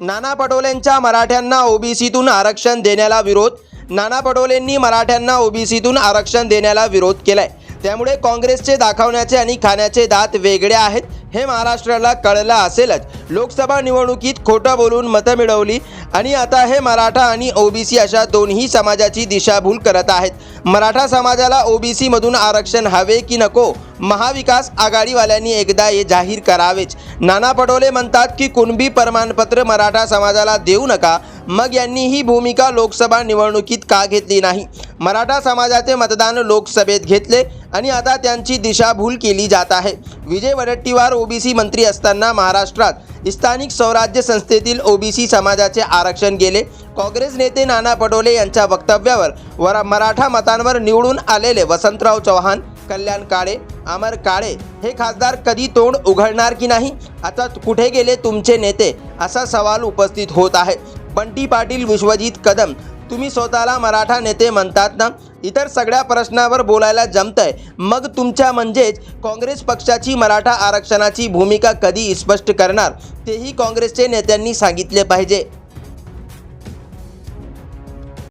नाना पटोलेंच्या मराठ्यांना ओबीसीतून आरक्षण देण्याला विरोध. नाना पटोलेंनी मराठ्यांना ओबीसीतून आरक्षण देण्याला विरोध केलाय. त्यामुळे काँग्रेसचे दाखवण्याचे आणि खाण्याचे दात वेगळे आहेत हे महाराष्ट्राला कळलं असेलच. लोकसभा निवडणुकीत खोटं बोलून मतं मिळवली आणि आता हे मराठा आणि ओबीसी अशा दोन्ही समाजाची दिशाभूल करत आहेत. मराठा समाजाला ओबीसी मधून आरक्षण हवे की नको महाविकास आघाडीवाल्यांनी एकदा हे जाहीर करावेच. नाना पटोले म्हणतात की कुणबी प्रमाणपत्र मराठा समाजाला देऊ नका मग यांनी ही भूमिका लोकसभा निवडणुकीत का घेतली नाही? मराठा समाजाचे मतदान लोकसभेत घेतले आणि आता त्यांची दिशाभूल केली जात आहे. विजय वडेट्टीवार ओबीसी मंत्री असताना महाराष्ट्रात स्थानिक स्वराज्य संस्थेतील ओबीसी समाजाचे आरक्षण गेले. काँग्रेस नेते नाना पटोले यांच्या वक्तव्यावर वर मराठा मतांवर निवडून आलेले वसंतराव चव्हाण कल्याण काळे अमर काळे हे खासदार कधी तोंड उघडणार की नाही? आता कुठे गेले तुमचे नेते? असा सवाल उपस्थित होत आहे. बंटी पाटील विश्वजित कदम तुम्ही स्वतःला मराठा नेते म्हणतात ना? इतर सगळ्या प्रश्नावर बोलायला जमतंय. मग तुमच्या म्हणजेच काँग्रेस पक्षाची मराठा आरक्षणाची भूमिका कधी स्पष्ट करणार? तेही काँग्रेसचे नेत्यांनी सांगितले पाहिजे.